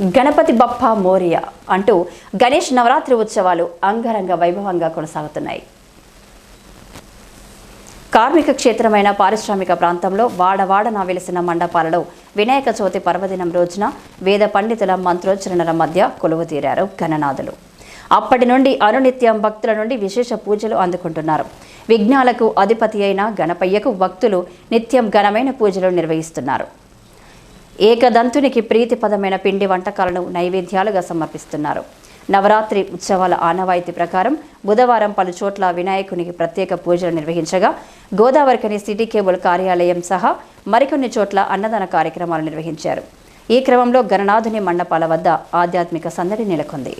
గణపతి బప్ప మోరియా అంటూ గణేష్ నవరాత్రి ఉత్సవాలు అంగరంగ వైభవంగా కొనసాగుతున్నాయి. కార్మిక క్షేత్రమైన పారిశ్రామిక ప్రాంతంలో వాడవాడన వెలిసిన మండపాలలో వినాయక చవితి పర్వదినం రోజున వేద పండితుల మంత్రోచ్చరణల మధ్య కొలువు తీరారు గణనాథులు. అప్పటి నుండి అనునిత్యం భక్తుల నుండి విశేష పూజలు అందుకుంటున్నారు. విఘ్నాలకు అధిపతి అయిన గణపయ్యకు భక్తులు నిత్యం ఘనమైన పూజలు నిర్వహిస్తున్నారు. ఏకదంతునికి ప్రీతిపదమైన పిండి వంటకాలను నైవేద్యాలుగా సమర్పిస్తున్నారు. నవరాత్రి ఉత్సవాల ఆనవాయితీ ప్రకారం బుధవారం పలు చోట్ల వినాయకునికి ప్రత్యేక పూజలు నిర్వహించగా గోదావరికని సిటీ కేబుల్ కార్యాలయం సహా మరికొన్ని చోట్ల అన్నదాన కార్యక్రమాలు నిర్వహించారు. ఈ క్రమంలో గణనాథుని మండపాల వద్ద ఆధ్యాత్మిక సందడి నెలకొంది.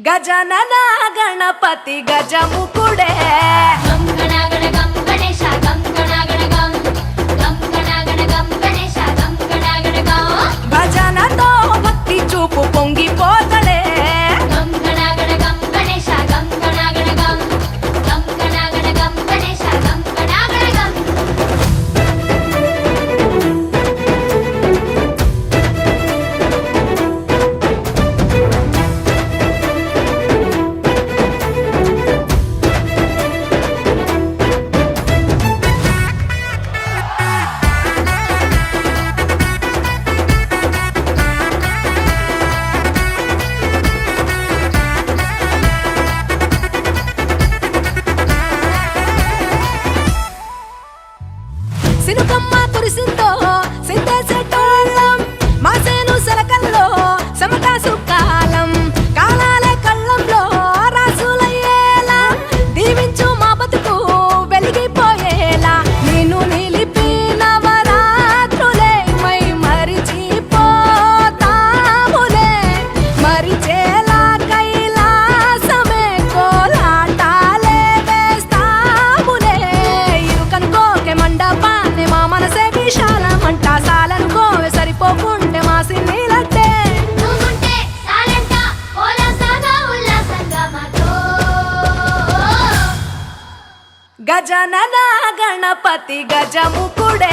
గజనన గణపతి గజముకుడే భజనతో భక్తి చూపు పొంగిపో గజనన గణపతి గజముకుడే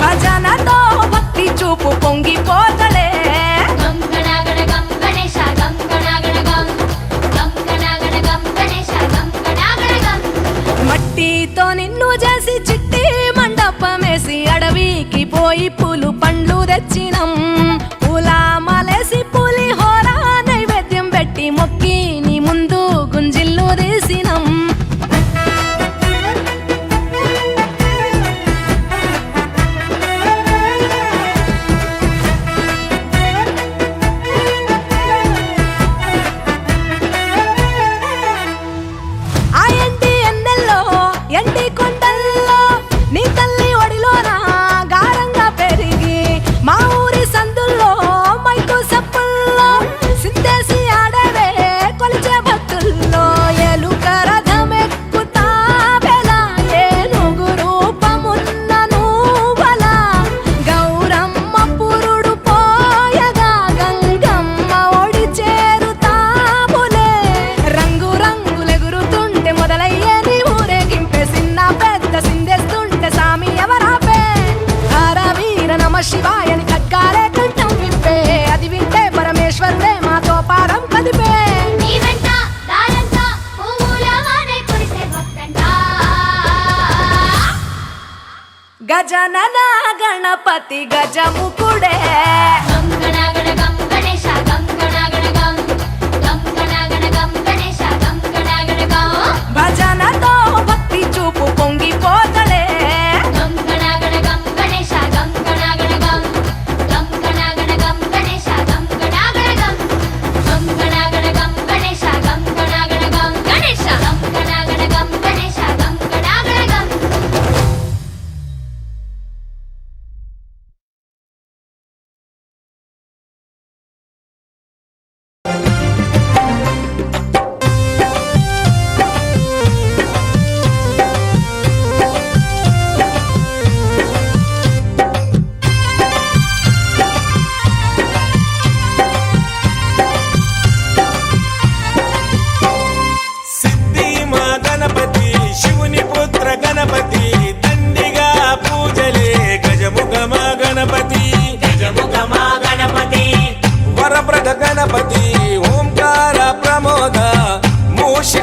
భజనతో భక్తి చూపు పొంగిపోతడే మట్టితో నిన్ను చేసి చిట్టి మండపమేసి అడవికి పోయి పులు పండ్లు తెచ్చినం. எண்டே ಗಣನ ಗಣಪತಿ ಗಜ ಮುಕುಡೆ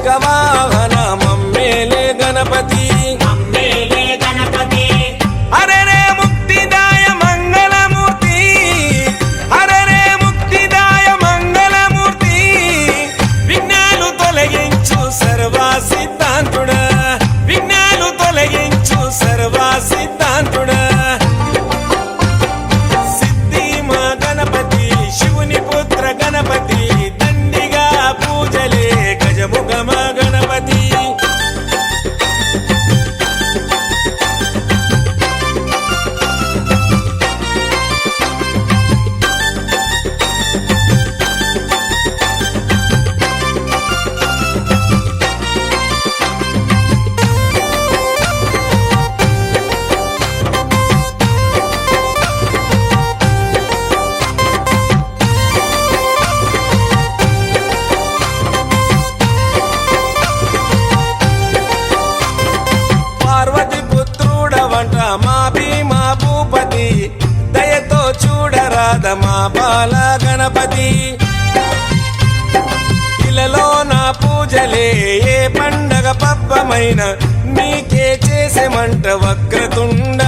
Come on. పాదమా బాల గణపతి. ఇలలో నా పూజలే ఏ పండగ పబ్బమైన నీకే చేసేమంట వక్రతుండ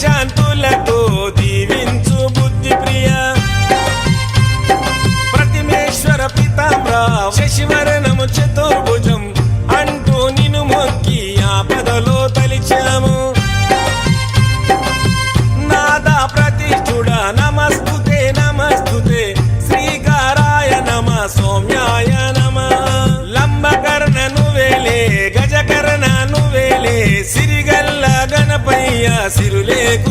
శాంతులతో దీవించు బుద్ధి ప్రియ. ప్రతిమేశ్వర పితాంబరా శశివరణము చతుర్భుజం అంటూ నిన్ను మొక్కి తలిచాము. నాదా నమస్తుతే నమస్తుతే శ్రీకారాయ నమ సౌమ్య సిరులేకు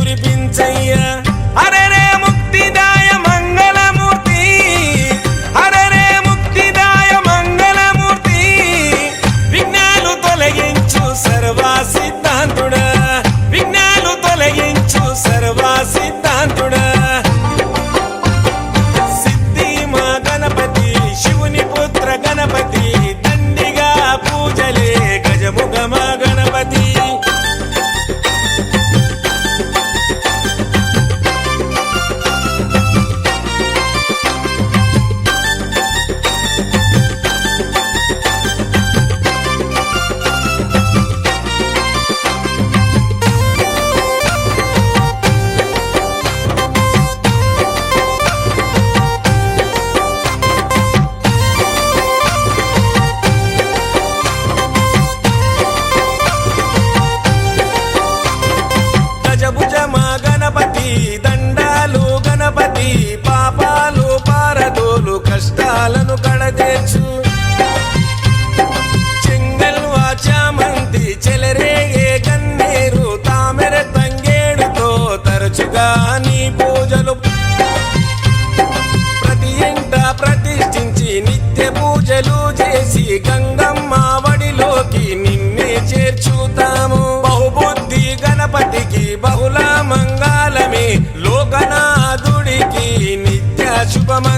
బహుళ మంగళమే. లోకనాథుడికి నిత్య శుభమ